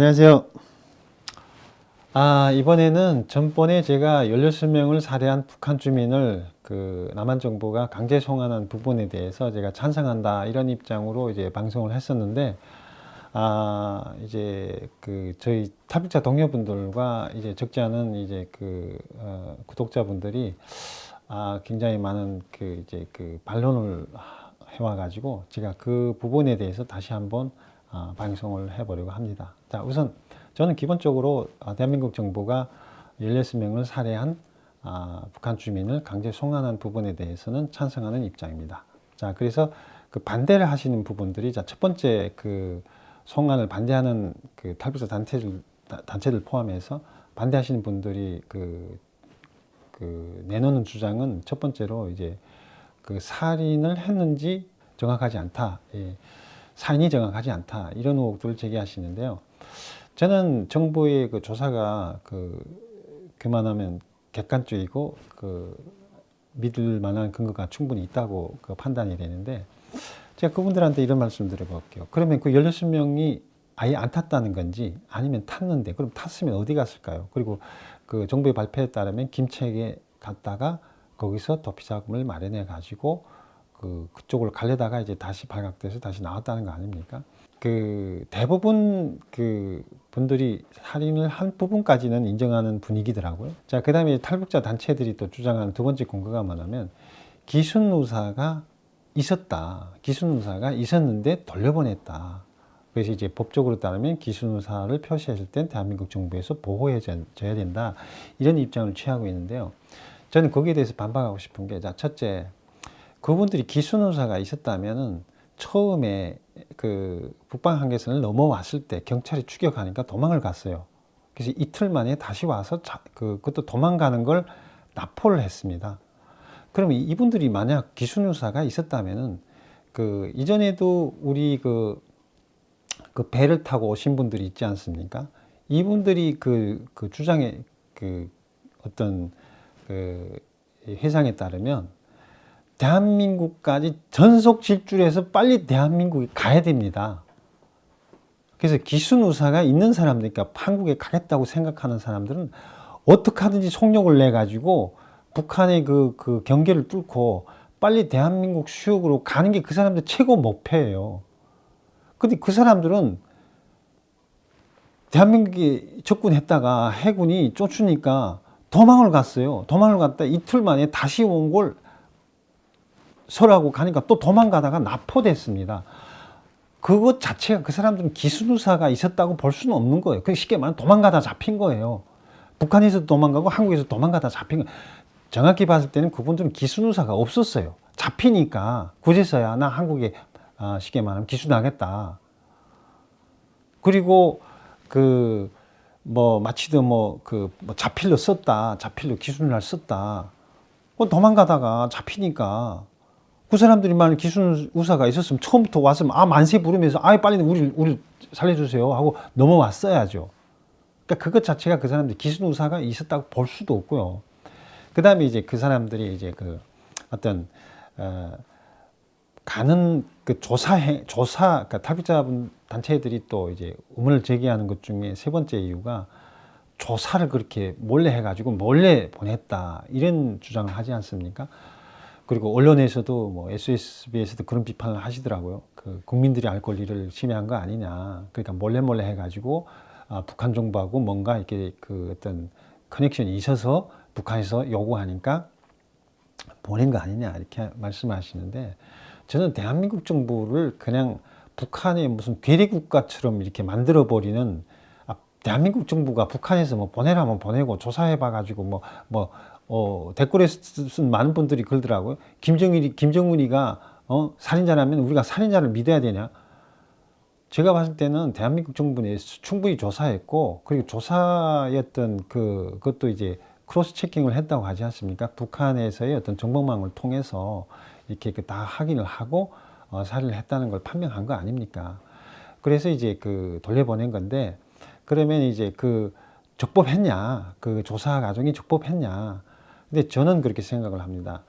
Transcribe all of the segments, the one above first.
안녕하세요. 아, 이번에는 전번에 제가 16명을 살해한 북한 주민을 그 남한 정부가 강제 송환한 부분에 대해서 제가 찬성한다 이런 입장으로 이제 방송을 했었는데 아, 이제 그 저희 탈북자 동료분들과 이제 적지 않은 이제 그 어, 구독자분들이 아, 굉장히 많은 그 이제 그 반론을 해와 가지고 제가 그 부분에 대해서 다시 한번 아, 방송을 해보려고 합니다. 자, 우선 저는 기본적으로 아, 대한민국 정부가 16명을 살해한 아, 북한 주민을 강제 송환한 부분에 대해서는 찬성하는 입장입니다. 자, 그래서 그 반대를 하시는 부분들이 자, 첫 번째 그 송환을 반대하는 그 탈북자 단체들, 다- 단체들 포함해서 반대하시는 분들이 그, 그 내놓는 주장은 첫 번째로 이제 그 살인을 했는지 정확하지 않다. 예. 사인이 정확하지 않다. 이런 의혹들을 제기하시는데요. 저는 정부의 그 조사가 그 그만하면 객관적이고 그 믿을 만한 근거가 충분히 있다고 그 판단이 되는데 제가 그분들한테 이런 말씀 드려볼게요. 그러면 그 16명이 아예 안 탔다는 건지 아니면 탔는데 그럼 탔으면 어디 갔을까요? 그리고 그 정부의 발표에 따르면 김책에 갔다가 거기서 도피자금을 마련해 가지고 그 그쪽을 가려다가 이제 다시 발각돼서 다시 나왔다는 거 아닙니까? 그 대부분 그 분들이 살인을 한 부분까지는 인정하는 분위기더라고요. 자, 그다음에 탈북자 단체들이 또 주장하는 두 번째 근거가 뭐냐면 기순 누사가 있었다. 기순 누사가 있었는데 돌려보냈다. 그래서 이제 법적으로 따르면 기순 누사를 표시했을 땐 대한민국 정부에서 보호해줘야 된다. 이런 입장을 취하고 있는데요. 저는 거기에 대해서 반박하고 싶은 게, 자, 첫째, 그분들이 기순누사가 있었다면은 처음에 그 북방 한계선을 넘어왔을 때 경찰이 추격하니까 도망을 갔어요. 그래서 이틀 만에 다시 와서 자, 그, 그것도 도망가는 걸 납포를 했습니다. 그러면 이분들이 만약 기순유사가 있었다면은 그 이전에도 우리 그, 그 배를 타고 오신 분들이 있지 않습니까? 이분들이 그, 그 주장에 그 어떤 그 회상에 따르면 대한민국까지 전속 질주해서 빨리 대한민국에 가야 됩니다. 그래서 기순우사가 있는 사람들, 그러니까 한국에 가겠다고 생각하는 사람들은 어떻게 하든지 속력을 내 가지고 북한의 그, 그 경계를 뚫고 빨리 대한민국 수역으로 가는 게 그 사람들 최고 목표예요. 근데 그 사람들은 대한민국에 접근했다가 해군이 쫓으니까 도망을 갔어요. 도망을 갔다 이틀 만에 다시 온 걸 설하고 가니까 또 도망가다가 납포됐습니다. 그것 자체가 그 사람들은 기수누사가 있었다고 볼 수는 없는 거예요. 그 쉽게 말하면 도망가다 잡힌 거예요. 북한에서 도망가고 한국에서 도망가다 잡힌 거예요. 정확히 봤을 때는 그분들은 기수누사가 없었어요. 잡히니까 그제서야 나 한국에 아, 쉽게 말하면 기수 나겠다. 그리고 그 뭐 마치도 뭐그 뭐 자필로 썼다, 자필로 기순을 썼다. 그 도망가다가 잡히니까 그 사람들이 만약 기순 우사가 있었으면 처음부터 왔으면 아 만세 부르면서 아 빨리 우리 우리 살려주세요 하고 넘어왔어야죠. 그러니까 그것 자체가 그 사람들 기순 우사가 있었다고 볼 수도 없고요. 그 다음에 이제 그 사람들이 이제 그 어떤 어, 가는 그 조사해 조사 그러니까 탈북자분 단체들이 또 이제 의문을 제기하는 것 중에 세 번째 이유가 조사를 그렇게 몰래 해가지고 몰래 보냈다 이런 주장을 하지 않습니까? 그리고 언론에서도 뭐 SSB에서도 그런 비판을 하시더라고요. 그 국민들이 알 권리를 침해한 거 아니냐. 그러니까 몰래 몰래 해가지고 아, 북한 정부하고 뭔가 이렇게 그 어떤 커넥션이 있어서 북한에서 요구하니까 보낸 거 아니냐 이렇게 말씀하시는데 저는 대한민국 정부를 그냥 북한의 무슨 괴뢰 국가처럼 이렇게 만들어 버리는 아, 대한민국 정부가 북한에서 뭐 보내라면 보내고 조사해 봐 가지고 뭐 뭐 어, 댓글에 쓰- 쓴 많은 분들이 그러더라고요. 김정일이 김정은이가 어, 살인자라면 우리가 살인자를 믿어야 되냐? 제가 봤을 때는 대한민국 정부 내에서 충분히 조사했고 그리고 조사였던 그 그것도 이제 크로스 체킹을 했다고 하지 않습니까? 북한에서의 어떤 정보망을 통해서 이렇게 그다 확인을 하고 어, 살인을 했다는 걸 판명한 거 아닙니까? 그래서 이제 그 돌려보낸 건데 그러면 이제 그 적법했냐? 그 조사 과정이 적법했냐? 근데 저는 그렇게 생각을 합니다.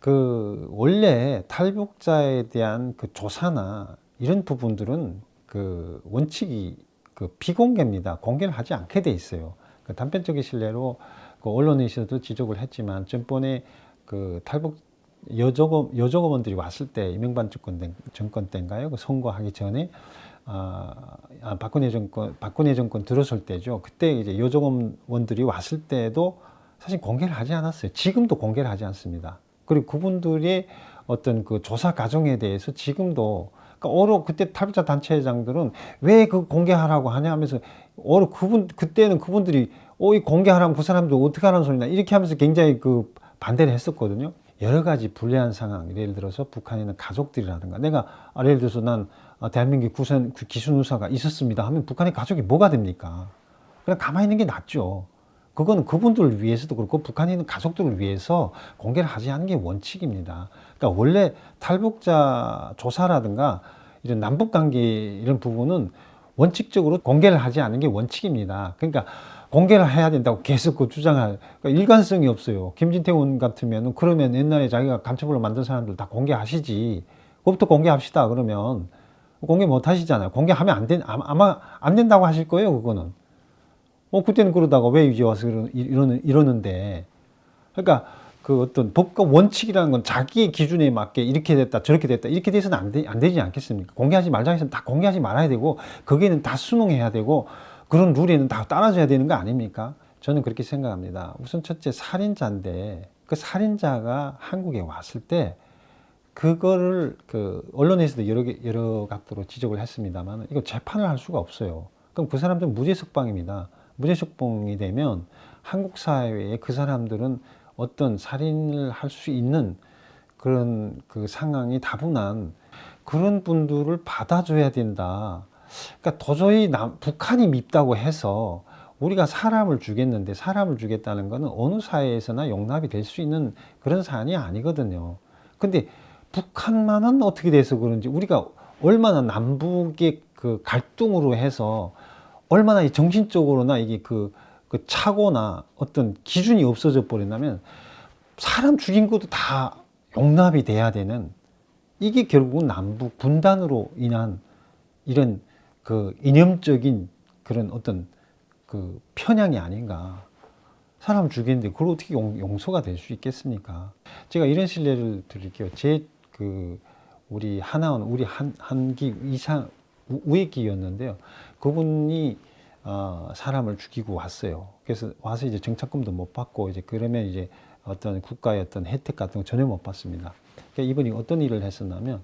그 원래 탈북자에 대한 그 조사나 이런 부분들은 그 원칙이 그 비공개입니다. 공개를 하지 않게 돼 있어요. 그 단편적인 실례로 그 언론에서도 지적을 했지만 전번에 그 탈북 여조금 여조금원들이 왔을 때 이명박 정권 때, 정권 때인가요? 그 선거하기 전에 아, 아, 박근혜 정권 박근혜 정권 들어설 때죠. 그때 이제 여조금원들이 왔을 때도 사실 공개를 하지 않았어요. 지금도 공개를 하지 않습니다. 그리고 그분들의 어떤 그 조사 과정에 대해서 지금도 그러니까 오로 그때 탈북자 단체장들은 왜 그 공개하라고 하냐 하면서 오로 그분 그때는 그분들이 어이 공개하라면 그 사람들 어떻게 하라는 소리냐 이렇게 하면서 굉장히 그 반대를 했었거든요. 여러 가지 불리한 상황 예를 들어서 북한에 있는 가족들이라든가 내가 아, 예를 들어서 난 아, 대한민국 구선 그 기순 의사가 있었습니다 하면 북한의 가족이 뭐가 됩니까? 그냥 가만히 있는 게 낫죠. 그거는 그분들을 위해서도 그렇고 북한에 있는 가족들을 위해서 공개를 하지 않는 게 원칙입니다. 그러니까 원래 탈북자 조사라든가 이런 남북 관계 이런 부분은 원칙적으로 공개를 하지 않는 게 원칙입니다. 그러니까 공개를 해야 된다고 계속 그 주장할 그러니까 일관성이 없어요. 김진태 의원 같으면 그러면 옛날에 자기가 간첩으로 만든 사람들 다 공개하시지. 그것부터 공개합시다. 그러면 공개 못 하시잖아요. 공개하면 안 된, 아마 안 된다고 하실 거예요. 그거는. 어, 그때는 그러다가 왜 이제 와서 이러- 이러는, 이러는데. 그러니까 그 어떤 법과 원칙이라는 건 자기의 기준에 맞게 이렇게 됐다, 저렇게 됐다, 이렇게 돼서는 안, 되, 안 되지 않겠습니까? 공개하지 말자 했으면 다 공개하지 말아야 되고, 거기에는 다 순응해야 되고, 그런 룰에는 다 따라줘야 되는 거 아닙니까? 저는 그렇게 생각합니다. 우선 첫째, 살인자인데, 그 살인자가 한국에 왔을 때, 그거를 그 언론에서도 여러 개, 여러 각도로 지적을 했습니다만 이거 재판을 할 수가 없어요. 그럼 그 사람들은 무죄 석방입니다. 무죄 석방이 되면 한국 사회에 그 사람들은 어떤 살인을 할 수 있는 그런 그 상황이 다분한 그런 분들을 받아줘야 된다. 그러니까 도저히 남, 북한이 밉다고 해서 우리가 사람을 주겠는데 사람을 주겠다는 것은 어느 사회에서나 용납이 될 수 있는 그런 사안이 아니거든요. 근데 북한만은 어떻게 돼서 그런지 우리가 얼마나 남북의 그 갈등으로 해서 얼마나 이 정신적으로나 이게 그, 그 착오나 어떤 기준이 없어져 버린다면 사람 죽인 것도 다 용납이 돼야 되는 이게 결국은 남북 분단으로 인한 이런 그 이념적인 그런 어떤 그 편향이 아닌가. 사람 죽이는데 그걸 어떻게 용, 용서가 될 수 있겠습니까? 제가 이런 신뢰를 드릴게요. 제 그 우리 하나원 우리 한 한기 이상 우- 우익기였는데요. 그분이 어, 사람을 죽이고 왔어요. 그래서 와서 이제 정착금도 못 받고 이제 그러면 이제 어떤 국가의 어떤 혜택 같은 거 전혀 못 받습니다. 그러니까 이분이 어떤 일을 했었냐면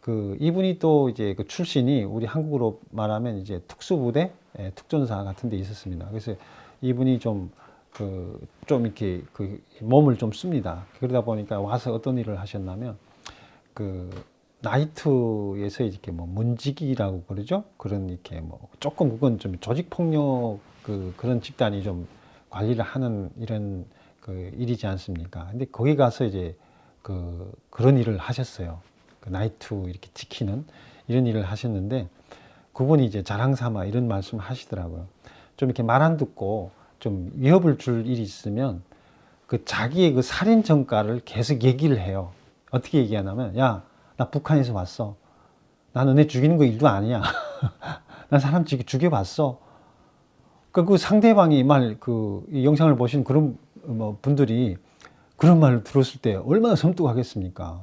그 이분이 또 이제 그 출신이 우리 한국으로 말하면 이제 특수부대 예, 특전사 같은 데 있었습니다. 그래서 이분이 좀 그 좀 이렇게 그 몸을 좀 씁니다. 그러다 보니까 와서 어떤 일을 하셨냐면 그 나이트에서 이렇게 뭐 문지기라고 그러죠. 그런 이렇게 뭐 조금 그건 좀 조직 폭력 그 그런 집단이 좀 관리를 하는 이런 그 일이지 않습니까? 근데 거기 가서 이제 그 그런 일을 하셨어요. 그 나이트 이렇게 지키는 이런 일을 하셨는데 그분이 이제 자랑 삼아 이런 말씀 하시더라고요. 좀 이렇게 말 안 듣고 좀 위협을 줄 일이 있으면 그 자기의 그 살인 전과를 계속 얘기를 해요. 어떻게 얘기하냐면 야, 나 북한에서 왔어. 나 너네 죽이는 거 일도 아니야. 난 사람 죽- 죽여봤어. 그, 그 상대방이 말, 그, 이 영상을 보신 그런 뭐 분들이 그런 말을 들었을 때 얼마나 섬뜩하겠습니까?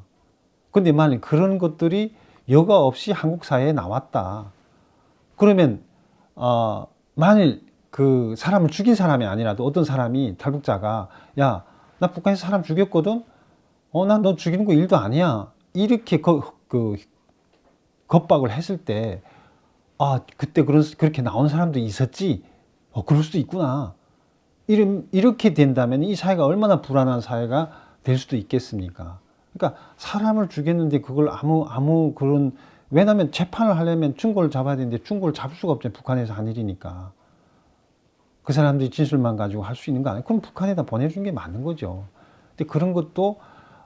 근데 만약 그런 것들이 여과 없이 한국 사회에 나왔다. 그러면, 어, 만일 그 사람을 죽인 사람이 아니라도 어떤 사람이 탈북자가 야, 나 북한에서 사람 죽였거든? 어, 난 너 죽이는 거 일도 아니야. 이렇게 거, 그, 겁박을 했을 때, 아, 그때 그런, 그렇게 나온 사람도 있었지? 어, 그럴 수도 있구나. 이런, 이렇게 된다면 이 사회가 얼마나 불안한 사회가 될 수도 있겠습니까? 그러니까 사람을 죽였는데 그걸 아무, 아무 그런, 왜냐면 재판을 하려면 충고를 잡아야 되는데 충고를 잡을 수가 없잖아요. 북한에서 한 일이니까. 그 사람들이 진술만 가지고 할 수 있는 거 아니에요? 그럼 북한에다 보내준 게 맞는 거죠. 근데 그런 것도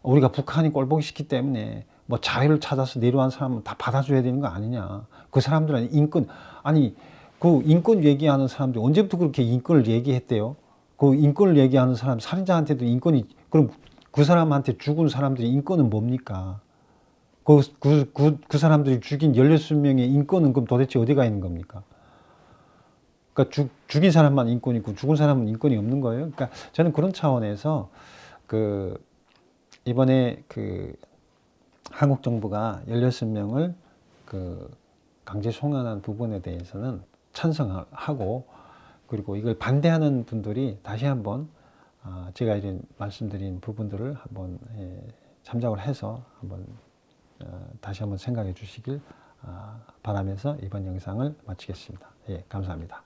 우리가 북한이 꼴보기 싫기 때문에 뭐 자유를 찾아서 내려온 사람은 다 받아줘야 되는 거 아니냐. 그 사람들은 인권, 아니, 그 인권 얘기하는 사람들이 언제부터 그렇게 인권을 얘기했대요? 그 인권을 얘기하는 사람, 살인자한테도 인권이, 그럼 그 사람한테 죽은 사람들의 인권은 뭡니까? 그, 그, 그, 그 사람들이 죽인 16명의 인권은 그럼 도대체 어디가 있는 겁니까? 그러니까 죽, 죽인 사람만 인권이 있고 죽은 사람은 인권이 없는 거예요. 그러니까 저는 그런 차원에서 그 이번에 그 한국 정부가 16명을 그 강제 송환한 부분에 대해서는 찬성하고 그리고 이걸 반대하는 분들이 다시 한번 아, 제가 이런 말씀드린 부분들을 한번 예, 참작을 해서 한번 어, 다시 한번 생각해 주시길 아, 바라면서 이번 영상을 마치겠습니다. 예, 감사합니다.